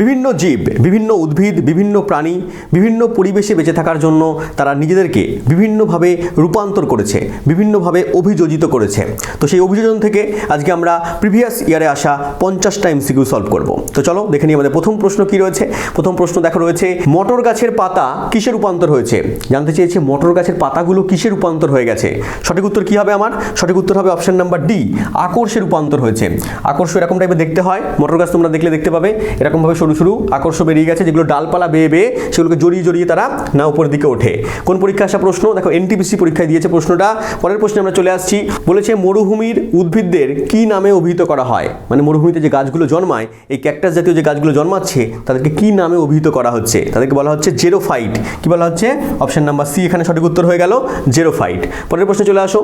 বিভিন্ন জীব, বিভিন্ন উদ্ভিদ, বিভিন্ন প্রাণী, বিভিন্ন পরিবেশে বেঁচে থাকার জন্য তারা নিজেদেরকে বিভিন্নভাবে রূপান্তর করেছে, বিভিন্নভাবে অভিযোজিত করেছে। তো সেই অভিযোজন থেকে আজকে আমরা প্রিভিয়াস ইয়ারে আসা পঞ্চাশটা এমসিকিউ সলভ করব। তো চলো দেখে নিই আমাদের প্রথম প্রশ্ন কি রয়েছে। প্রথম প্রশ্ন দেখো রয়েছে, মটর গাছের পাতা কিসে রূপান্তর হয়েছে? জানতে চেয়েছে মটর গাছের পাতাগুলো কিসে রূপান্তর হয়ে গেছে? সঠিক উত্তর কি হবে আমার? সঠিক উত্তর হবে অপশন নাম্বার ডি আকর্ষে রূপান্তর হয়েছে। আকর্ষ এরকম টাইপের দেখতে হয়, মটর গাছ তোমরা দেখলে দেখতে পাবে, এরকমভাবে সরু সরু আকর্ষ বেরিয়ে গেছে, যেগুলো ডালপালা বেয়ে বেয়ে সেগুলোকে জড়িয়ে জড়িয়ে তারা না উপর দিকে ওঠে। কোন পরীক্ষা আসা প্রশ্ন? দেখো এনটিপিসি পরীক্ষায় দিয়েছে প্রশ্নটা। পরের প্রশ্নে আমরা চলে আসছি। বলেছে, মরুভূমির উদ্ভিদদের কি নামে অভিহিত করা হয়? মানে মরুভূমিতে যে গাছগুলো জন্মায়, এই ক্যাকটাস জাতীয় যে গাছগুলো জন্মাচ্ছে, তাদেরকে কি নামে অভিহিত করা হচ্ছে? তাদেরকে বলা হচ্ছে জেরোফাইট কি বলা হচ্ছে? অপশন নাম্বার সি এখানে সঠিক উত্তর হয়ে গেল জেরোফাইট পরের প্রশ্নে চলে আসো।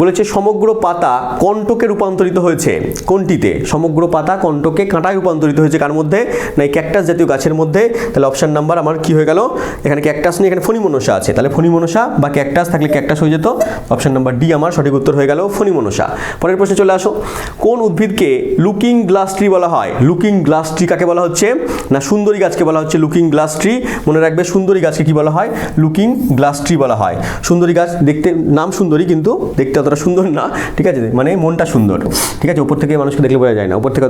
বলেছে, সমগ্র পাতা কণ্টকে রূপান্তরিত হয়েছে। কোনটিতে? সমগ্র পাতা কণ্টকে কাঁটায় রূপান্তরিত হয়েছে কার মধ্যে? না এই ক্যাকটাস জাতীয় গাছের মধ্যে, তাহলে অপশন নাম্বার আমার কি হয়ে গেল? এখানে ক্যাকটাস নিয়ে এখানে ফণিমনসা আছে। তাহলে ফণিমনসা বা ক্যাকটাস থাকলে ক্যাকটাস হয়ে যেত। অপশন নাম্বার ডি আমার সঠিক উত্তর হয়ে গেল ফণিমনসা। পরের প্রশ্নে চলে আসো। কোন উদ্ভিদকে লুকিং গ্লাস ট্রি বলা হয়? লুকিং গ্লাস ট্রি কাকে বলা হচ্ছে? না সুন্দরী গাছকে বলা হচ্ছে লুকিং গ্লাস ট্রি মনে রাখবে সুন্দরী গাছকে কি বলা হয়? লুকিং গ্লাস ট্রি বলা হয়। সুন্দরী গাছ দেখতে, নাম সুন্দরী কিন্তু দেখতে অতটা সুন্দর না, ঠিক আছে? মানে মনটা সুন্দর, ঠিক আছে? উপর থেকে মানুষকে দেখলে বোঝা যায় না। উপর থেকে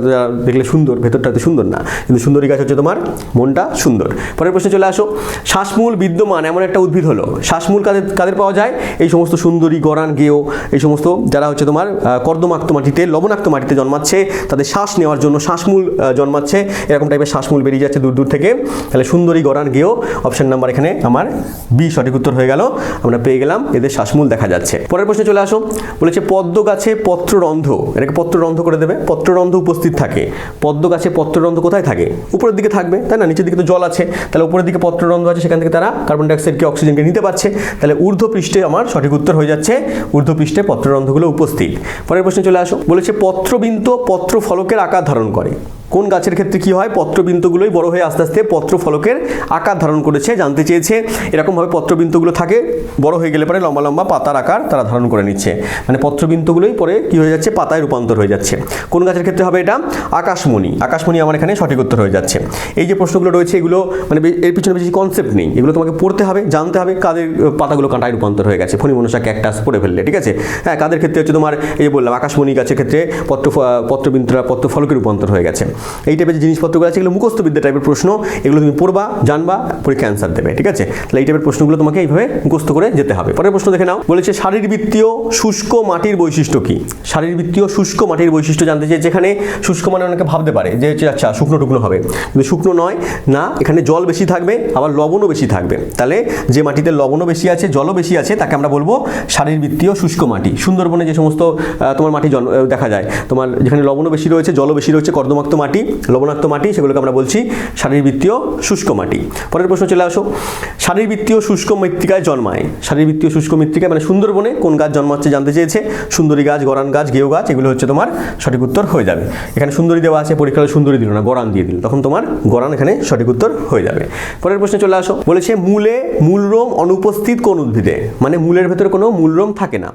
দেখলে সুন্দর, ভেতরটা সুন্দর না। কিন্তু সুন্দরী গাছ হচ্ছে তোমার মনটা সুন্দর। পরের প্রশ্নে চলে আসো। শ্বাসমূল বিদ্যমান, এমন একটা উদ্ভিদ হলো। শ্বাসমূল কাদের কাদের পাওয়া যায়? এই সমস্ত সুন্দরী, গরান গেও এই সমস্ত যারা হচ্ছে তোমার কর্দমাক্ত মাটিতে, লবণাক্ত মাটিতে জন্মাচ্ছে, তাদের শ্বাস নেওয়ার জন্য শ্বাসমূল জন্মাচ্ছে। এরকম টাইপের শ্বাসমূল বেরিয়ে যাচ্ছে দূর দূর থেকে। তাহলে সুন্দরী, গরান গেও অপশন নাম্বার এখানে আমার বি সঠিক উত্তর হয়ে গেল। আমরা পেয়ে গেলাম, এদের শ্বাসমূল দেখা যাচ্ছে। পরের প্রশ্নে চলে আসো। বলেছে, পদ্ম গাছে পত্ররন্ধ এটাকে পত্ররন্ধ্র করে দেবে। পত্ররন্ধ উপস্থিত থাকে। পদ্ম গাছে পত্ররন্ধ্র কোথায় থাকে? উপরের দিকে থাকবে, তাই না? নিচের দিকে তো জল আছে। তাহলে উপরের দিকে পত্ররন্ধ্র আছে, সেখান থেকে তারা কার্বন ডাইঅক্সাইডকে অক্সিজেনকে নিতে পারছে। তাহলে ঊর্ধ্ব পৃষ্ঠে আমার সঠিক উত্তর হয়ে যাচ্ছে, ঊর্ধ্ব পৃষ্ঠে পত্ররন্ধ্রগুলো উপস্থিত। পরের প্রশ্নে চলে আসো। বলেছে, পত্রবিন্ত পত্র ফলকের আকার ধারণ করে। কোন গাছের ক্ষেত্রে কি হয়? পত্রবিন্দুগুলোই বড় হয়ে আস্তে আস্তে পত্র ফলকের আকার ধারণ করেছে, জানতে চেয়েছে। এরকমভাবে পত্রবিন্দুগুলো থাকে, বড় হয়ে গেলে পরে লম্বা লম্বা পাতার আকার তারা ধারণ করে নিচ্ছে। মানে পত্রবিন্দুগুলোই পরে কি হয়ে যাচ্ছে? পাতায় রূপান্তর হয়ে যাচ্ছে। কোন গাছের ক্ষেত্রে হবে এটা? আকাশমণি। আকাশমণি আমার এখানে সঠিক উত্তর হয়ে যাচ্ছে। এই যে প্রশ্নগুলো রয়েছে, এগুলো মানে এর পিছনে বেশি কনসেপ্ট নেই। এগুলো তোমাকে পড়তে হবে, জানতে হবে কাদের পাতাগুলো কাঁটায় রূপান্তর হয়ে গেছে। ফণি মনসা ক্যাকটাস পড়ে ফেললে, ঠিক আছে? হ্যাঁ কাদের ক্ষেত্রে হচ্ছে তোমার, এই যে বললাম, আকাশমণি গাছের ক্ষেত্রে পত্র পত্রবিন্দুরা পত্র ফলকে রূপান্তর হয়ে গেছে। এই টাইপের যে জিনিসপত্রগুলো আছে, এগুলো মুখস্থ বিদ্যা টাইপের প্রশ্ন, এগুলো তুমি পড়বা, জানবা পরীক্ষা অ্যান্সার দেবে, ঠিক আছে? তাহলে এই টাইপের প্রশ্নগুলো তোমাকে এইভাবে মুখস্থ করে যেতে হবে। পরের প্রশ্ন দেখে নাও। বলেছে, শারীরবৃত্তীয় শুষ্ক মাটির বৈশিষ্ট্য কি? শারীরবৃত্তীয় শুষ্ক মাটির বৈশিষ্ট্য জানতে চাই, যেখানে শুষ্ক মানে অনেকে ভাবতে পারে যে আচ্ছা শুকনো টুকনো হবে। কিন্তু শুকনো নয়, না, এখানে জল বেশি থাকবে, আবার লবণও বেশি থাকবে। তাহলে যে মাটিতে লবণও বেশি আছে, জলও বেশি আছে, তাকে আমরা বলব শারীরবৃত্তীয় শুষ্ক মাটি। সুন্দরবনে যে সমস্ত তোমার মাটি জন্ম দেখা যায়। তোমার যেখানে লবণও বেশি রয়েছে, জলও বেশি রয়েছে, কর্দমাক্ত মাটি লবণাক্ত মাটি, সেগুলোকে আমরা বলছি শারীরবৃত্তীয় শুষ্ক মাটি। পরের প্রশ্ন চলে আসো। শারীরবৃত্তীয় শুষ্ক মৃত্তিকায় জন্মায়। শারীরবৃত্তীয় শুষ্ক মৃত্তিকায় মানে সুন্দরবনে কোন গাছ জন্মাচ্ছে জানতে চেয়েছে? সুন্দরী গাছ, গরান গাছ গেও গাছ, এগুলো হচ্ছে তোমার সঠিক উত্তর হয়ে যাবে। এখানে সুন্দরী দেওয়া আছে পরীক্ষা হলে সুন্দরী দিল না, গরান দিয়ে দিল। তখন তোমার গরান এখানে সঠিক উত্তর হয়ে যাবে। পরের প্রশ্নে চলে আসো। বলেছে, মূলে মূলরোম অনুপস্থিত কোন উদ্ভিদে? মানে মূলের ভেতরে কোনো মূলরোম থাকে না।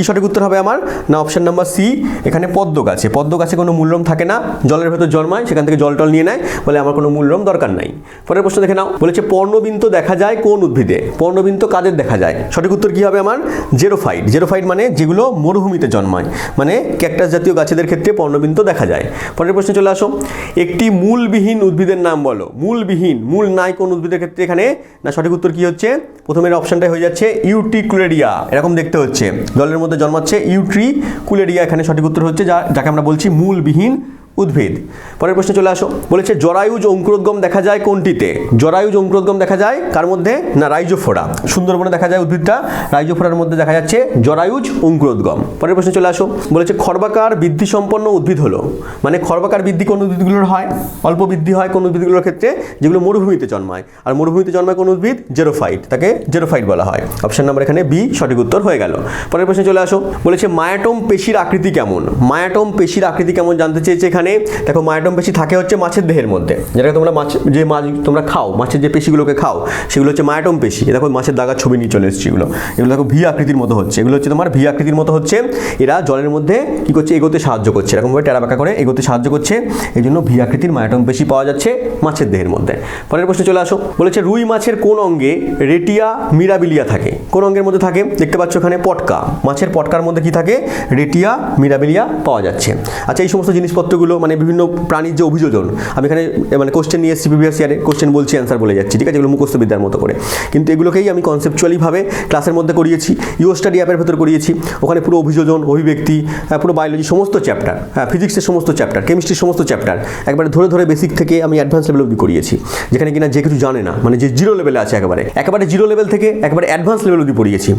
কি সঠিক উত্তর হবে আমার? না অপশান নাম্বার সি এখানে পদ্ম গাছে পদ্ম গাছে কোনো মূলরম থাকে না। জলের ভেতর জন্মায়, সেখান থেকে জল টল নিয়ে নেয়, বলে আমার কোনো মূলরম দরকার নাই। পরের প্রশ্ন দেখে নাও। বলেছে, পর্ণবিন্ত দেখা যায় কোন উদ্ভিদে? পর্ণবিন্ত কাদের দেখা যায়? সঠিক উত্তর কি হবে আমার? জেরোফাইট। জেরোফাইট মানে যেগুলো মরুভূমিতে জন্মায়। মানে ক্যাকটাস জাতীয় গাছেদের ক্ষেত্রে পর্ণবিন্ত দেখা যায়। পরের প্রশ্নে চলে আসো। একটি মূলবিহীন উদ্ভিদের নাম বলো। মূলবিহীন, মূল নাই কোন উদ্ভিদের ক্ষেত্রে এখানে? না, সঠিক উত্তর কি হচ্ছে? প্রথমের অপশনটা হয়ে যাচ্ছে ইউটিকুলেরিয়া এরকম দেখতে হচ্ছে। জলের মধ্যে জন্মাচ্ছে ইউট্রি কুলেরিয়া এখানে সঠিক উত্তর হচ্ছে যা যাকে আমরা বলছি মূলবিহীন উদ্ভিদ। পরের প্রশ্নে চলে আসো। বলেছে, জরায়ুজ অঙ্কুরোদ্গম দেখা যায় কোনটিতে? জরায়ুজ অঙ্কুরোদ্গম দেখা যায় কার মধ্যে? না, রাইজোফোরা। সুন্দরবনে দেখা যায় উদ্ভিদটা, রাইজোফোরার মধ্যে দেখা যাচ্ছে জরায়ুজ অঙ্কুরোদ্গম। পরের প্রশ্নে চলে আসো। বলেছে খর্বাকার বৃদ্ধি সম্পন্ন উদ্ভিদ হলো। মানে খর্বাকার বৃদ্ধি কোন উদ্ভিদগুলোর হয়? অল্প বৃদ্ধি হয় কোন উদ্ভিদগুলোর ক্ষেত্রে, যেগুলো মরুভূমিতে জন্মায়। আর মরুভূমিতে জন্মায় কোন উদ্ভিদ? জেরোফাইট। তাকে জেরোফাইট বলা হয়। অপশন নাম্বার এখানে বি, সঠিক উত্তর হয়ে গেল। পরের প্রশ্নে চলে আসো। বলেছে, মায়াটম পেশির আকৃতি কেমন? মায়াটম পেশির আকৃতি কেমন জানতে চেয়েছে এখানে? এখানে দেখো মায়োটম পেশি থাকে হচ্ছে মাছের দেহের মধ্যে। যেটাকে তোমরা মাছ, যে মাছ তোমরা খাও, মাছের যে পেশিগুলোকে খাও, সেগুলো হচ্ছে মায়োটম পেশি। দেখো, মাছের দাগার ছবি নিয়ে চলে এসেছে এগুলো। এগুলো দেখো, ভি আকৃতির মতো হচ্ছে। এগুলো হচ্ছে তোমার ভি আকৃতির মতো হচ্ছে। এরা জলের মধ্যে কী করছে? এগোতে সাহায্য করছে। এরকমভাবে টেরা বাঁকা করে এগোতে সাহায্য করছে। এই জন্য ভি আকৃতির মায়োটম পেশি পাওয়া যাচ্ছে মাছের দেহের মধ্যে। পরের প্রশ্নে চলে আসো। বলেছে, রুই মাছের কোন অঙ্গে রেটিয়া মিরাবিলিয়া থাকে? কোন অঙ্গের মধ্যে থাকে? দেখতে পাচ্ছ এখানে পটকা। মাছের পটকার মধ্যে কি থাকে? রেটিয়া মিরাবিলিয়া পাওয়া যাচ্ছে। আচ্ছা এই সমস্ত জিনিসপত্রগুলো মানে বিভিন্ন প্রাণীর যে অভিযোজন আমি এখানে মানে কোশ্চেন নিয়ে এসেছি প্রিভিয়াস ইয়ারে কোশ্চেন বলছি অ্যান্সার বলে যাচ্ছি ঠিক আছে? এগুলো মুখস্থ বিদ্যার মতো করে। কিন্তু এগুলোকেই আমি কনসেপচুয়ালিভাবে ক্লাসের মধ্যে করিয়েছি ইউ স্টাডি অ্যাপের ভেতর করিয়েছি ওখানে পুরো অভিযোজন অভিব্যক্তি হ্যাঁ, পুরো বায়োলজি সমস্ত চ্যাপ্টার হ্যাঁ ফিজিক্সের সমস্ত চ্যাপ্টার কেমিস্ট্রির সমস্ত চ্যাপ্টার একবারে ধরে ধরে বেসিক থেকে আমি অ্যাডভান্স লেভেল অবধি করিয়েছি। যেখানে কিনা যে কিছু জানে না মানে যে জিরো লেভেলে আছে একেবারে একেবারে জিরো লেভেল থেকে একবারে অ্যাডভান্স লেভেল অবধি পড়িয়েছি।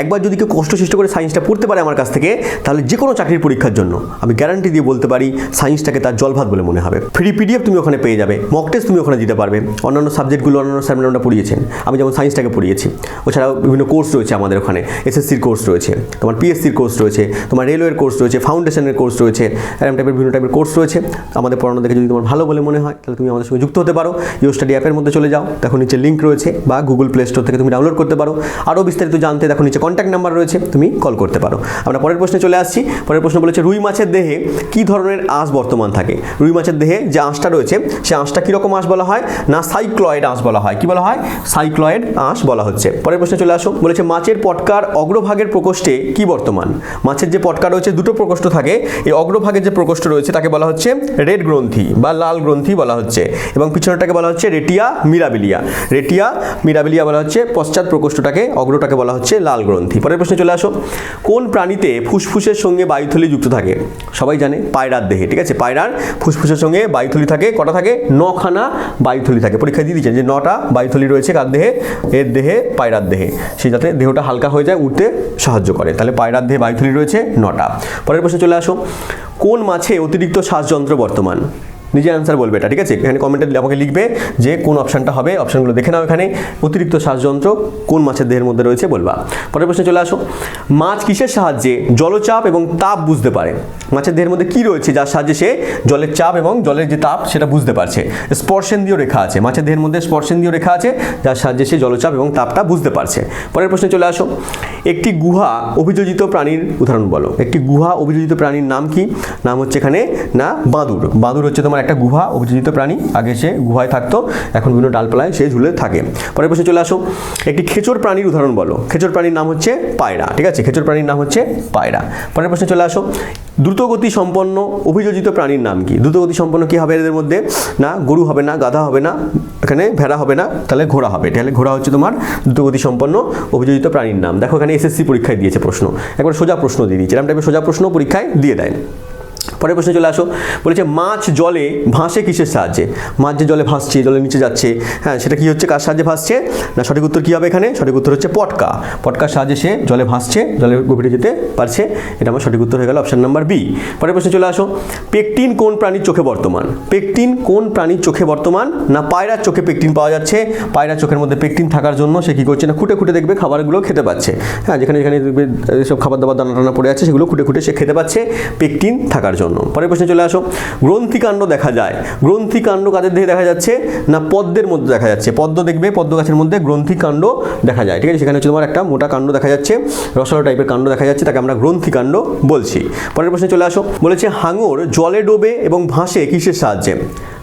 একবার যদি কেউ কষ্ট চেষ্টা করে সায়েন্সটা পড়তে পারে আমার কাছ থেকে তাহলে যে কোনো চাকরির পরীক্ষার জন্য আমি গ্যারান্টি দিয়ে বলতে পারি সায়েন্সটাকে তার জলভাত বলে মনে হবে। ফ্রি পিডিএফ তুমি ওখানে পেয়ে যাবে। মক টেস্ট তুমি ওখানে দিতে পারবে। অন্যান্য সাবজেক্টগুলো অন্যান্য স্যার ম্যাডামরা পড়িয়েছেন। আমি যেমন সায়েন্সটাকে পড়িয়েছি। ওছাড়াও বিভিন্ন কোর্স রয়েছে আমাদের ওখানে। এসএসসির কোর্স রয়েছে, তোমার পিএসসির কোর্স রয়েছে, তোমার রেলওয়ের কোর্স রয়েছে ফাউন্ডেশনের কোর্স রয়েছে এরকম টাইপের বিভিন্ন টাইপের কোর্স রয়েছে। আমাদের পড়ানো দেখে যদি তোমার ভালো বলে মনে হয়, তাহলে তুমি আমাদের সঙ্গে যুক্ত হতে পারো। ইউ স্টাডি অ্যাপের মধ্যে চলে যাও। দেখো নিচে লিঙ্ক রয়েছে, বা গুগল প্লে স্টোর থেকে তুমি ডাউনলোড করতে পারো। আরও বিস্তারিত জানতে দেখো নিচে কন্ট্যাক্ট নাম্বার রয়েছে, তুমি কল করতে পারো। আমরা পরের প্রশ্নে চলে আসছি। পরের প্রশ্ন বলেছে, রুই মাছের দেহে কী ধরনের আঁশ বর্তমান থাকে। রুই মাছের দেহে যে আঁশটা রয়েছে, সে আঁশটা কীরকম আঁশ বলা হয়? না, সাইক্লয়েড আঁশ বলা হয়। কি বলা হয়? সাইক্লয়েড আঁশ বলা হচ্ছে। পরের প্রশ্নে চলে আসো। বলেছে, মাছের পটকার অগ্রভাগের প্রকোষ্ঠে কি বর্তমান? মাছের যে পটকা রয়েছে, দুটো প্রকোষ্ঠ থাকে। এই অগ্রভাগের যে প্রকোষ্ঠ রয়েছে, তাকে বলা হচ্ছে রেড গ্রন্থি বা লাল গ্রন্থি বলা হচ্ছে। এবং পিছনেরটাকে বলা হচ্ছে রেটিয়া মিরাবিলিয়া। রেটিয়া মিরাবিলিয়া বলা হচ্ছে পশ্চাৎ প্রকোষ্ঠটাকে, অগ্রটাকে বলা হচ্ছে লাল গ্রন্থি। পরের প্রশ্নে চলে আসো। কোন প্রাণীতে ফুসফুসের সঙ্গে বায়ুথলি যুক্ত থাকে? সবাই জানে, পায়রার দেহে, ঠিক আছে? পায়রার ফুসফুসের সঙ্গে বায়ুথলি থাকে, কটা থাকে? নখানা বায়ুথলি থাকে। পরীক্ষা দিয়ে দিচ্ছেন যে নটা বায়ুথলি রয়েছে কার দেহে? এর দেহে, পায়রার দেহে। সে যাতে দেহটা হালকা হয়ে যায় উঠতে সাহায্য করে। তাহলে পায়রার দেহে বায়ুথলি রয়েছে নটা। পরের প্রশ্নে চলে আসো। কোন মাছে অতিরিক্ত শ্বাসযন্ত্র বর্তমান? নিজে অ্যান্সার বলবে এটা, ঠিক আছে? এখানে কমেন্টে আমাকে লিখবে যে কোন অপশানটা হবে অপশানগুলো দেখে নাও এখানে। অতিরিক্ত শ্বাসযন্ত্র কোন মাছের দেহের মধ্যে রয়েছে বলবা। পরের প্রশ্নে চলে আসো। মাছ কিসের সাহায্যে জলচাপ এবং তাপ বুঝতে পারে? মাছের দেহের মধ্যে কি রয়েছে যার সাহায্যে সে জলের চাপ এবং জলের যে তাপ সেটা বুঝতে পারছে? স্পর্শেন্দ্রীয় রেখা আছে, মাছের দেহের মধ্যে স্পর্শেন্দ্রীয় রেখা আছে যার সাহায্যে সে জলচাপ এবং তাপটা বুঝতে পারছে। পরের প্রশ্নে চলে আসো। একটি গুহা অভিযোজিত প্রাণীর, উদাহরণ বলো। একটি গুহা অভিযোজিত প্রাণীর নাম কি? নাম হচ্ছে এখানে না, বাঁদুর। বাঁদুর হচ্ছে তোমার একটা গুহা, অভিযোজিত প্রাণী। আগে সে গুহায় থাকতো, এখন বিভিন্ন ডালপালায় সে ঝুলে থাকে। পরের প্রশ্নে চলে আসো। একটি খেচর প্রাণীর উদাহরণ বলো। খেচর প্রাণীর নাম হচ্ছে পায়রা, ঠিক আছে? খেচর প্রাণীর নাম হচ্ছে পায়রা। পরের প্রশ্নে চলে আসো। দ্রুতগতি সম্পন্ন অভিযোজিত প্রাণীর নাম কি? দ্রুতগতি সম্পন্ন কি হবে এদের মধ্যে? না, গরু হবে না, গাধা হবে না, এখানে ভেড়া হবে না, তাহলে ঘোড়া হবে। তাহলে ঘোড়া হচ্ছে তোমার দ্রুতগতি সম্পন্ন অভিযোজিত প্রাণীর নাম। দেখো এখানে এসএসসি পরীক্ষায় দিয়েছে প্রশ্ন। একবার সোজা প্রশ্ন দিয়ে দিয়েছে এরকম টাইপের সোজা প্রশ্ন পরীক্ষায় দিয়ে দেয়। পরের প্রশ্নে চলে আসো। বলেছে, মাছ জলে ভাসে কিসের সাহায্যে? মাছ যে জলে ভাসছে জলের নিচে যাচ্ছে হ্যাঁ সেটা কি হচ্ছে? কার সাহায্যে ভাসছে? না, সঠিক উত্তর কী হবে এখানে? সঠিক উত্তর হচ্ছে পটকা। পটকার সাহায্যে সে জলে ভাসছে, জলে গভীরে যেতে পারছে। এটা আমার সঠিক উত্তর হয়ে গেল অপশন নাম্বার বি পরের প্রশ্নে চলে আসো। পেকটিন কোন প্রাণীর চোখে বর্তমান? পেকটিন কোন প্রাণীর চোখে বর্তমান? না, পায়রার চোখে পেকটিন পাওয়া যাচ্ছে। পায়রার চোখের মধ্যে পেকটিন থাকার জন্য সে কী করছে? না, খুঁটে খুঁটে দেখবে খাবারগুলো খেতে পাচ্ছে। হ্যাঁ যেখানে যেখানে সব খাবার দাবার দানা টানা পড়ে আছে, সেগুলো খুঁটে খুঁটে সে খেতে পাচ্ছে। পেকটিন থাকার জন্য। পরের প্রশ্নে চলে আসো। গ্রন্থিকাণ্ড দেখা যায়। গ্রন্থিকাণ্ড কাদের দিকে দেখা যাচ্ছে? না পদ্মের মধ্যে দেখা যাচ্ছে? পদ্ম দেখবে, পদ্ম গাছের মধ্যে গ্রন্থিকাণ্ড দেখা যায়। ঠিক আছে, সেখানে হচ্ছে তোমার একটা মোটা কাণ্ড দেখা যাচ্ছে, রসালো টাইপের কাণ্ড দেখা যাচ্ছে, তাকে আমরা গ্রন্থিকাণ্ড বলছি। পরের প্রশ্নে চলে আসো। বলেছে হাঙর জলে ডোবে এবং ভাসে কিসের সাহায্যে?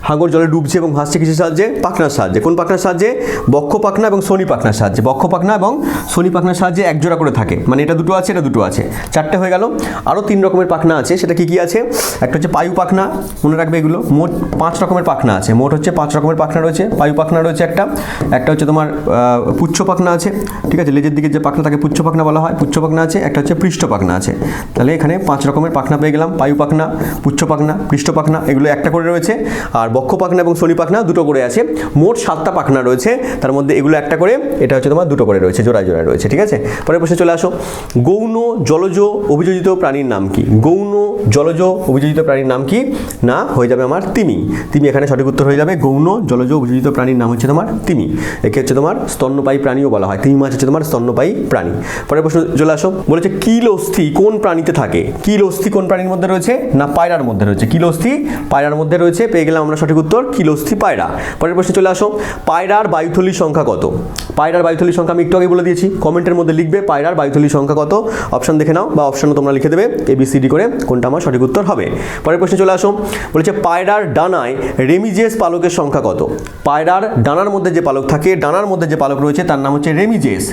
হাঙর জলে ডুবছে এবং ভাসছে কিসের সাহায্যে? পাখনার সাহায্যে। কোন পাখনার সাহায্যে? বক্ষ পাখনা এবং শনি পাখনার সাহায্যে। বক্ষ পাখনা এবং শনি পাখনার সাহায্যে এক জোড়া করে থাকে। মানে এটা দুটো আছে, এটা দুটো আছে। চারটে হয়ে গেল। আরও তিন রকমের পাখনা আছে। সেটা কি কি আছে? একটা হচ্ছে পায়ু পাখনা, মনে রাখবে এগুলো। মোট পাঁচ রকমের পাখনা আছে। মোট হচ্ছে পাঁচ রকমের পাখনা রয়েছে। পায়ু পাখনা রয়েছে একটা। একটা হচ্ছে তোমার পুচ্ছ পাখনা আছে। ঠিক আছে? লেজের দিকে যে পাখনা তাকে পুচ্ছ পাখনা বলা হয়, পুচ্ছ পাখনা আছে। একটা হচ্ছে পৃষ্ঠ পাখনা আছে। তাহলে এখানে পাঁচ রকমের পাখনা পেয়ে গেলাম। পায়ু পাখনা, পুচ্ছ পাখনা, পৃষ্ঠ পাখনা, এগুলো একটা করে রয়েছে। আর বক্ষ পাখনা এবং শনি পাখনা দুটো করে আছে। মোট সাতটা পাখনা রয়েছে। তার মধ্যে এগুলো একটা করে, এটা হচ্ছে তোমার দুটো করে রয়েছে, জোড়ায় জোড়ায় রয়েছে, ঠিক আছে? পরের প্রশ্নে চলে আসো। গৌণ জলজ অভিযোজিত প্রাণীর নাম কি? গৌণ জলজ অভিযোজিত প্রাণীর নাম কি? না, হয়ে যাবে আমার তিমি। তিমি এখানে সঠিক উত্তর হয়ে যাবে। গৌণ জলজ অভিযোজিত প্রাণীর নাম হচ্ছে তোমার তিমি। একে হচ্ছে তোমার স্তন্যপায়ী প্রাণীও বলা হয়। তিমি মাছ হচ্ছে তোমার স্তন্যপায়ী প্রাণী। পরের প্রশ্ন চলে আসো। বলেছে কিল অস্থি কোন প্রাণীতে থাকে? কিল অস্থি কোন প্রাণীর মধ্যে রয়েছে? না, পায়রার মধ্যে রয়েছে। কিল অস্থি পায়রার মধ্যে রয়েছে। পেয়ে গেলাম আমরা সঠিক উত্তর, কিলোস্থি পায়রা। পরের প্রশ্নে চলে আসো, পায়রার বায়ুথলির সংখ্যা কত? পায়রার বায়ুথলির সংখ্যা আমি একটু আগে বলে দিয়েছি, কমেন্টের মধ্যে লিখবে পায়রার বায়ুথলির সংখ্যা কত। অপশন দেখে নাও বা অপশনও তোমরা লিখে দেবে এবিসিডি করে কোনটা আমার সঠিক উত্তর হবে। পরের প্রশ্নে চলে আসো, বলেছে পায়রার ডানায় রেমিজেস পালকের সংখ্যা কত? পায়রার ডানার মধ্যে যে পালক থাকে, ডানার মধ্যে যে পালক রয়েছে, তার নাম হচ্ছে রেমিজেস।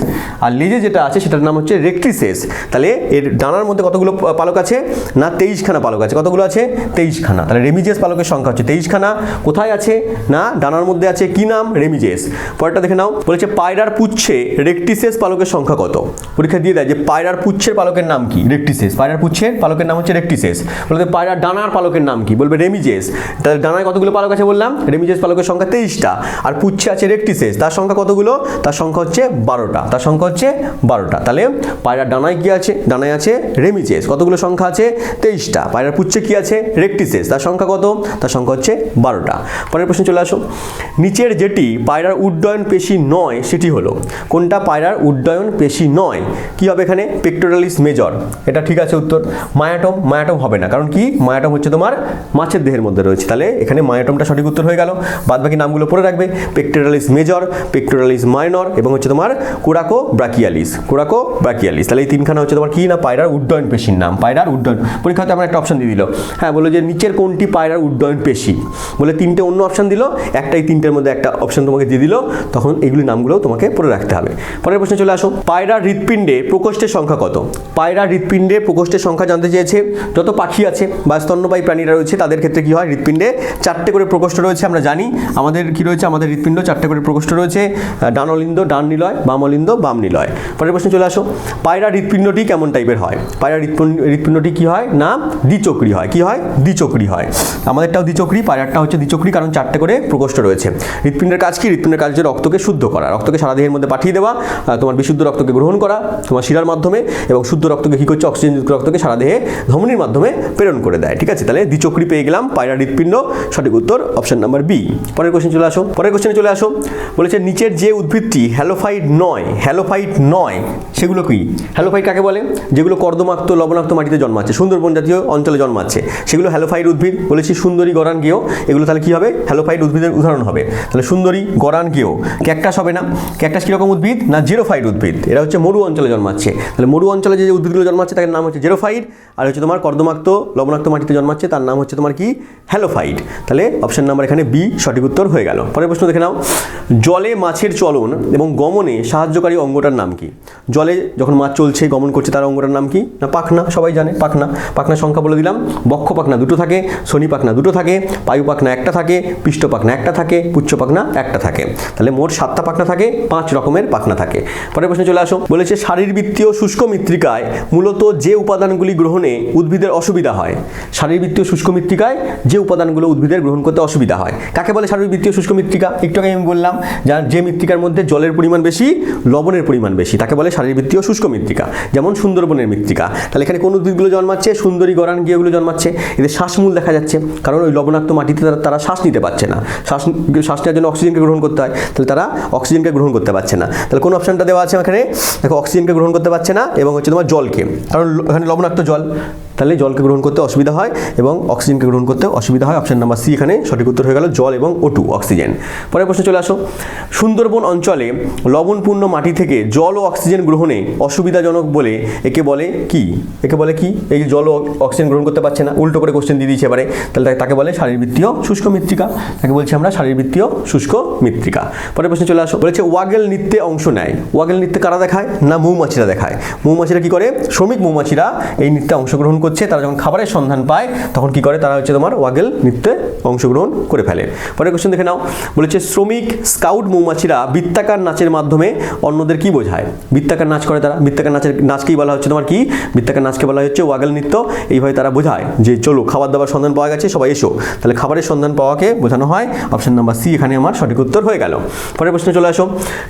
আর লেজে যেটা আছে, সেটার নাম হচ্ছে রেক্ট্রিসেস তাহলে এর ডানার মধ্যে কতগুলো পালক আছে? না, তেইশখানা পালক আছে। কতগুলো আছে? তেইশখানা। তাহলে রেমিজেস পালকের সংখ্যা হচ্ছে তেইশখানা। কোথায় আছে? না, ডানার মধ্যে আছে কি নাম? রেমিজেস। পরেরটা দেখে নাও। বলেছে, পায়রার পুচ্ছে রেক্টিসেস পালকের সংখ্যা কত? পরীক্ষা দিয়ে দেয় যে, পায়রার পুচ্ছের পালকের নাম কি? রেক্টিসেস। পায়রার পুচ্ছের পালকের নাম হচ্ছে রেক্টিসেস। বলতে পায়রার ডানার পালকের নাম কি? বলবে রেমিজেস। তাহলে ডানায় কতগুলো পালক আছে বললাম? রেমিজেস পালকের সংখ্যা তেইশটা। আর পুচ্ছে আছে রেক্টিসেস। তার সংখ্যা কতগুলো? তার সংখ্যা হচ্ছে বারোটা। তার সংখ্যা হচ্ছে বারোটা। তাহলে পায়রার ডানায় কি আছে? ডানায় আছে রেমিজেস। কতগুলো সংখ্যা আছে? তেইশটা। পায়রার পুচ্ছে কি আছে? রেক্টিসেস। তার সংখ্যা কত? তার সংখ্যা হচ্ছে বারোটা। পরের প্রশ্ন চলে আসো। নিচের যেটি পায়রার উড্ডয়ন পেশি নয়, সেটি হলো, কোনটা পায়রার উড্ডয়ন পেশি নয়? কি হবে এখানে? পেক্টোরালিস মেজর এটা ঠিক আছে উত্তর। মায়াটম মায়াটম হবে না। কারণ কি? মায়াটম হচ্ছে তোমার মাছের দেহের মধ্যে রয়েছে। তাহলে এখানে মায়াটমটা সঠিক উত্তর হয়ে গেল। বাদ বাকি নামগুলো পড়ে রাখবে। পেক্টোরালিস মেজর পেক্টোরালিস মাইনর এবং হচ্ছে তোমার কোরাকো ব্রাকিয়ালিস কোরাকো ব্রাকিয়ালিস তাহলে এই তিনখানা হচ্ছে তোমার কি না? পায়রার উড্ডয়ন পেশির নাম। পায়রার উড্ডয়ন। পরীক্ষাতে আমার একটা অপশন দিয়ে দিল। হ্যাঁ বলে যে নিচের কোনটি পায়রার উড্ডয়ন পেশি? বলে তিনটে অন্য অপশন দিল, একটাই তিনটের মধ্যে একটা অপশন তোমাকে দিয়ে দিল, তখন এইগুলি নামগুলোও তোমাকে পড়ে রাখতে হবে। পরের প্রশ্নে চলে আসো। পায়রা হৃৎপিণ্ডে প্রকোষ্ঠের সংখ্যা কত? পায়রা হৃৎপিণ্ডে প্রকোষ্ঠের সংখ্যা জানতে চেয়েছে, যত পাখি আছে বা স্তন্যপায়ী প্রাণীরা রয়েছে, তাদের ক্ষেত্রে কি হয়? হৃৎপিণ্ডে চারটে করে প্রকোষ্ঠ রয়েছে, আমরা জানি। আমাদের কি রয়েছে? আমাদের হৃৎপিণ্ড চারটে করে প্রকোষ্ঠ রয়েছে ডান অলিন্দ ডান নিলয় বাম অলিন্দ বাম নিলয় পরের প্রশ্নে চলে আসো। পায়রা হৃৎপিণ্ডটি কেমন টাইপের হয়? পায়রা হৃৎপিণ্ড হৃৎপিণ্ডটি কি হয়? না, দ্বিচক্রি হয়। কি হয়? দ্বিচক্রি হয়। আমাদেরটাও দ্বিচক্রি পায়রারটা হচ্ছে দ্বিচক্রি, কারণ চারটে করে প্রকোষ্ঠ রয়েছে। হৃৎপিণ্ডের কাজ কি? হৃৎপিণ্ডের কাজ হচ্ছে রক্তকে শুদ্ধ করা। রক্তকে সারা দেহের মধ্যে পাঠিয়ে দেওয়া তোমার বিশুদ্ধ রক্তকে গ্রহণ করা, তোমার শিরার মাধ্যমে, এবং শুদ্ধ রক্তকে কী করছে? অক্সিজেনযুক্ত রক্তকে সারা দেহে ধমনির মাধ্যমে প্রেরণ করে দেয়। ঠিক আছে? তাহলে দ্বিচক্রি পেয়ে গেলাম, পায়রা হৃৎপিণ্ড, সঠিক উত্তর অপশন নাম্বার বি পরের কোশ্চেন চলে আসো। পরের কোশ্চেনে চলে আসো। বলেছে, নিচের যে উদ্ভিদটি হ্যালোফাইট নয় হ্যালোফাইট নয়, সেগুলো কি? হ্যালোফাইট কাকে বলে? যেগুলো কর্দমাক্ত, লবণাক্ত মাটিতে জন্মাচ্ছে, সুন্দরবন জাতীয় অঞ্চলে জন্মাচ্ছে। সেগুলো হ্যালোফাইট উদ্ভিদ। বলেছি সুন্দরী গরান গেও এগুলো তাহলে কি হবে? হ্যালোফাইট উদ্ভিদের উদাহরণ হবে। তাহলে সুন্দরী, গরান গেও ক্যাকটাস হবে না। ক্যাকটাস কীরকম উদ্ভিদ? না, জিরোফাইট উদ্ভিদ। এরা হচ্ছে মরু অঞ্চলে জন্মাচ্ছে। তাহলে মরু অঞ্চলে যে উদ্ভিদগুলো জন্মাচ্ছে তার নাম হচ্ছে জেরোফাইট। আর হচ্ছে তোমার কর্দমাক্ত, লবণাক্ত মাটিতে জন্মাচ্ছে, তার নাম হচ্ছে তোমার কি? হ্যালোফাইট। তাহলে অপশন নাম্বার এখানে বি সঠিক উত্তর হয়ে গেল। পরের প্রশ্ন দেখে নাও। জলে মাছের চলন এবং গমনে সাহায্যকারী অঙ্গটার নাম কি? জলে যখন মাছ চলছে, গমন করছে, তার অঙ্গটার নাম কি? না, পাখনা, সবাই জানে, পাখনা। পাখনা সংখ্যা বলে দিলাম। বক্ষ পাখনা দুটো থাকে, শনি পাখনা দুটো থাকে পায়ু পাখনা একটা থাকে পৃষ্ঠ পাখনা একটা থাকে, পুচ্ছ পাখনা একটা থাকে। তাহলে মোট সাতটা পাখনা থাকে, পাঁচ রকমের পাখনা থাকে। পরের প্রশ্নে চলে আসো। বলেছে, শারীরবৃত্তীয় শুষ্ক মৃত্তিকায় মূলত যে উপাদানগুলি গ্রহণে উদ্ভিদের অসুবিধা হয়? শারীরবৃত্তীয় শুষ্ক মৃত্তিকায় যে উপাদানগুলো উদ্ভিদের গ্রহণ করতে অসুবিধা হয়? কাকে বলে শারীরবৃত্তীয় শুষ্ক মৃত্তিকা? একটু আগে আমি বললাম, যার যে মৃত্তিকার মধ্যে জলের পরিমাণ বেশি, লবণের পরিমাণ বেশি, তাকে বলে শারীরবৃত্তীয় শুষ্ক মৃত্তিকা। যেমন সুন্দরবনের মৃত্তিকা। তাহলে এখানে কোন উদ্ভিদগুলো জন্মাচ্ছে? সুন্দরী গরান গিয়েগুলো জন্মাচ্ছে। এদের শ্বাসমূল দেখা যাচ্ছে, কারণ ওই লবণাক্ত মাটিতে তারা তারা শ্বাস নিতে পারছে না। শ্বাস শ্বাস নেওয়ার জন্য অক্সিজেনকে গ্রহণ করতে হয়। তাহলে তারা অক্সিজেনকে গ্রহণ করতে পারছে না। তাহলে কোন অপশনটা দেওয়া আছে এখানে? দেখো, অক্সিজেনকে গ্রহণ করতে পারছে না এবং হচ্ছে তোমার জলকে। কারণ এখানে লবণাক্ত জল। তাহলে জলকে গ্রহণ করতে অসুবিধা হয় এবং অক্সিজেনকে গ্রহণ করতে অসুবিধা হয়। অপশন নাম্বার সি এখানে সঠিক উত্তর হয়ে গেল জল এবং ওটু অক্সিজেন পরের প্রশ্নে চলে আসো। সুন্দরবন অঞ্চলে লবণপূর্ণ মাটি থেকে জল ও অক্সিজেন গ্রহণে অসুবিধাজনক বলে একে বলে কি? একে বলে কি? এই যে জল ও অক্সিজেন গ্রহণ করতে পারছে না। উল্টো করে কোশ্চেন দিয়ে দিয়েছে এবারে। তাহলে তাকে- বলে শারীরবৃত্তীয় শুষ্ক মৃত্তিকা। তাকে বলছি আমরা শারীরবৃত্তীয় শুষ্ক মৃত্তিকা। পরের প্রশ্নে চলে আসো। বলেছে ওয়াগেল নৃত্যে অংশ নেয়। ওয়াগেল নৃত্যে কারা দেখায়? না মৌমাছিরা দেখায়। মৌমাছিরা কি করে? শ্রমিক মৌমাছিরা এই নৃত্যে অংশগ্রহণ করছে, তারা যখন খাবারের সন্ধান পায়, তখন কি করে? তারা হচ্ছে তোমার ওয়াগেল নৃত্যে অংশগ্রহণ করে ফেলে। পরের কোশ্চেন দেখে নাও। বলেছে, শ্রমিক স্কাউট মৌমাছিরা বৃত্তাকার নাচের মাধ্যমে অন্যদের কি বোঝায়? বৃত্তাকার নাচ করে তারা, বৃত্তাকার নাচের নাচকেই বলা হচ্ছে তোমার কি? বৃত্তাকার নাচকে বলা হচ্ছে ওয়াগেল নৃত্য। এইভাবে তারা বোঝায় যে, চলো খাবার দাবার সন্ধান পাওয়া গেছে, সবাই এসো। তাহলে খাবারের সন্ধান পাওয়াকে বোঝানো হয়। অপশন নাম্বার সি এখানে আমার সঠিক উত্তর হয়ে গেল। পরের প্রশ্নে চলে আসো।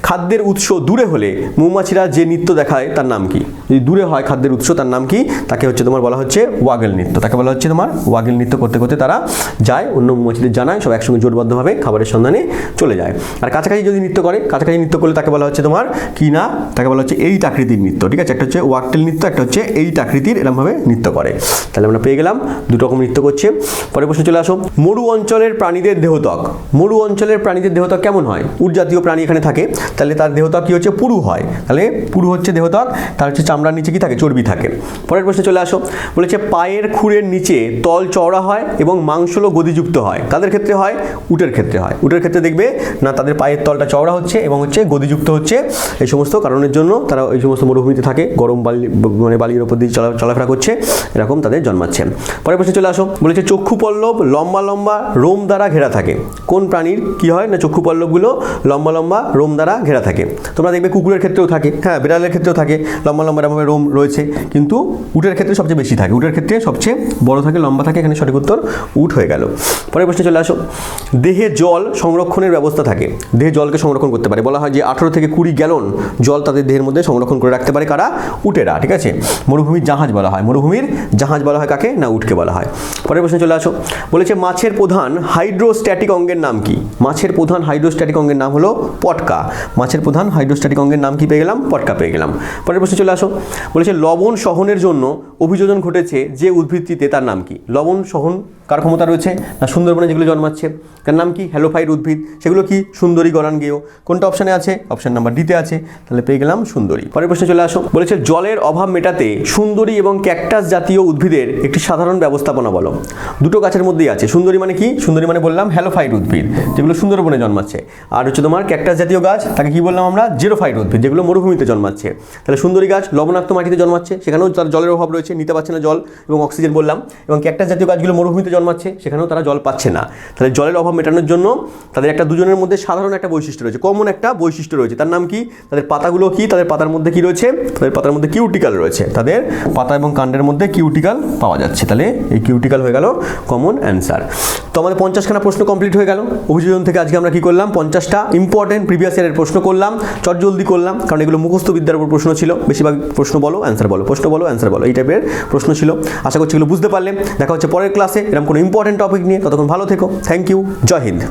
খাদ্যের উৎস দূরে হলে মৌমাছিরা যে নৃত্য দেখায়, তার নাম কি? যদি দূরে হয় খাদ্যের উৎস, তার নাম কি? তাকে হচ্ছে তোমার বলা হচ্ছে ওয়াগেল নৃত্য। তাকে বলা হচ্ছে তোমার ওয়াগেল নৃত্য করতে করতে তারা যায়, অন্য মৌমাছিদের জানায়, সব একসঙ্গে জোটবদ্ধভাবে খাবারের সন্ধানে চলে যায়। আর কাছাকাছি যদি নৃত্য করে, কাছাকাছি নৃত্য করলে তাকে বলা হচ্ছে তোমার কি না? তাকে বলা হচ্ছে এই আকৃতির নৃত্য, ঠিক আছে? একটা হচ্ছে ওয়াকটেল নৃত্য, একটা হচ্ছে এইট আকৃতির এরকমভাবে নৃত্য করে। তাহলে আমরা পেয়ে গেলাম, দুটো রকম নৃত্য করছে। পরে প্রশ্ন চলে আসো। মরু অঞ্চলের প্রাণীদের দেহত্বক। মরু অঞ্চলের প্রাণীদের দেহত্বক কেমন হয়? উট জাতীয় প্রাণী এখানে থাকে। তাহলে তার দেহত্বক কি হচ্ছে? পুরু হয়। তাহলে পুরু হচ্ছে দেহত্বক, তার হচ্ছে চামড়ার নিচে কি থাকে? চর্বি থাকে। পরের প্রশ্নে চলে আসো। বলেছে, পায়ের খুরের নিচে তল চওড়া হয় এবং মাংসলও গদিযুক্ত হয়। কাদের ক্ষেত্রে হয়? উটের ক্ষেত্রে হয়। উটের ক্ষেত্রে দেখবে, না, তাদের পায়ের তলটা চওড়া হচ্ছে এবং হচ্ছে গদিযুক্ত হচ্ছে এই সমস্ত কারণের জন্য তারা এই সমস্ত মরুভূমিতে থাকে। গরম বালি মানে বালির ওপর দিয়ে চলা, চলাফেরা করছে। এরকম তাদের জন্মাচ্ছে পরের প্রশ্নে চলে আসো। বলেছে, চক্ষু পল্লব লম্বা লম্বা রোম দ্বারা ঘেরা থাকে। কোন প্রাণীর কি হয় না চক্ষু পল্লবগুলো লম্বা লম্বা রোম দ্বারা ঘেরা থাকে? তোমরা দেখবে কুকুরের ক্ষেত্রেও থাকে। হ্যাঁ বিড়ালের ক্ষেত্রেও থাকে। লম্বা লম্বা এরকমভাবে রোম রয়েছে। কিন্তু উটের ক্ষেত্রে সবচেয়ে বেশি থাকে। উটের ক্ষেত্রে সবচেয়ে বড় থাকে, লম্বা থাকে, এখানে সঠিক উত্তর উট হয়ে গেল। পরের প্রশ্নে চলে আসো। দেহে জল সংরক্ষণের ব্যবস্থা থাকে। দেহে জলকে সংরক্ষণ করতে পারে। বলা হয় যে আঠেরো থেকে কুড়ি গ্যালন জল তাদের দেহের মধ্যে সংরক্ষণ করে রাখতে পারে কারা? উটেরা, ঠিক আছে? মরুভূমির জাহাজ বলা হয়। মরুভূমির জাহাজ বলা হয় কাকে? না, উটকে বলা হয়। পরের প্রশ্নে চলে আসো। বলেছে মাছের প্রধান হাইড্রোস্ট্যাটিক অঙ্গের নাম কি? মাছের প্রধান হাইড্রোস্ট্যাটিক অঙ্গের নাম হলো পটকা। মাছের প্রধান হাইড্রোস্ট্যাটিক অঙ্গের নাম কি পেয়ে গেলাম? পটকা পেয়ে গেলাম। পরের প্রশ্নে চলে আসো। বলেছে লবণ সহনের জন্য অভিযোজন ঘটেছে যে উদ্ভিদটিতে তার নাম কি? লবণ সহন কার ক্ষমতা রয়েছে? না, সুন্দরবনে যেগুলো জন্মাচ্ছে। তার নাম কি? হ্যালোফাইড উদ্ভিদ। সেগুলো কি? সুন্দরী গরান গেও কোনটা অপশানে আছে? অপশান নাম্বার ডিতে আছে। তাহলে পেয়ে গেলাম সুন্দরী। পরের প্রশ্নে চলে আসো। বলেছে, জলের অভাব মেটাতে সুন্দরী এবং ক্যাকটাস জাতীয় উদ্ভিদের একটি সাধারণ ব্যবস্থাপনা বলো। দুটো গাছের মধ্যেই আছে। সুন্দরী মানে কি? সুন্দরী মানে বললাম হ্যালোফাইড উদ্ভিদ, যেগুলো সুন্দরবনে জন্মাচ্ছে। আর হচ্ছে তোমার ক্যাকটাস জাতীয় গাছ, তাকে কি বললাম আমরা? জিরোফাইড উদ্ভিদ, যেগুলো মরুভূমিতে জন্মাচ্ছে। তাহলে সুন্দরী গাছ লবণাক্ত মাটিতে জন্মাচ্ছে। সেখানেও তার জলের অভাব রয়েছে, নিতে পারছে না জল এবং অক্সিজেন বললাম। এবং ক্যাকটাস জাতীয় গাছগুলো মরুভূমিতে জন্মাচ্ছে, সেখানেও তারা জল পাচ্ছে না। তাহলে জলের অভাব মেটানোর জন্য তাদের একটা দুজনের মধ্যে সাধারণ একটা বৈশিষ্ট্য রয়েছে কমন একটা বৈশিষ্ট্য রয়েছে। তার নাম কি? তাদের পাতাগুলো কি? তাদের পাতার মধ্যে কি রয়েছে? তাদের পাতার মধ্যে কিউটিকাল রয়েছে। তাদের পাতা এবং কাণ্ডের মধ্যে কিউটিকাল পাওয়া যাচ্ছে। তাহলে এই কিউটিকাল হয়ে গেল কমন অ্যান্সার তো আমাদের পঞ্চাশখানা প্রশ্ন কমপ্লিট হয়ে গেল। অভিযোজন থেকে আজকে আমরা কি করলাম? পঞ্চাশটা ইম্পর্টেন্ট প্রিভিয়াস ইয়ারের প্রশ্ন করলাম, চট জলদি করলাম, কারণ এগুলো মুখস্থ বিদ্যার উপর প্রশ্ন ছিল। বেশিরভাগ প্রশ্ন বলো অ্যান্সার বলো, প্রশ্ন বলো অ্যান্সার বলো, এই টাইপের প্রশ্ন ছিল। আশা করছি এগুলো বুঝতে পারলে। দেখা হচ্ছে পরের ক্লাসে এরকম কোনো ইম্পর্টেন্ট টপিক নিয়ে ততক্ষণ ভালো থেকো। থ্যাংক ইউ জয় হিন্দ।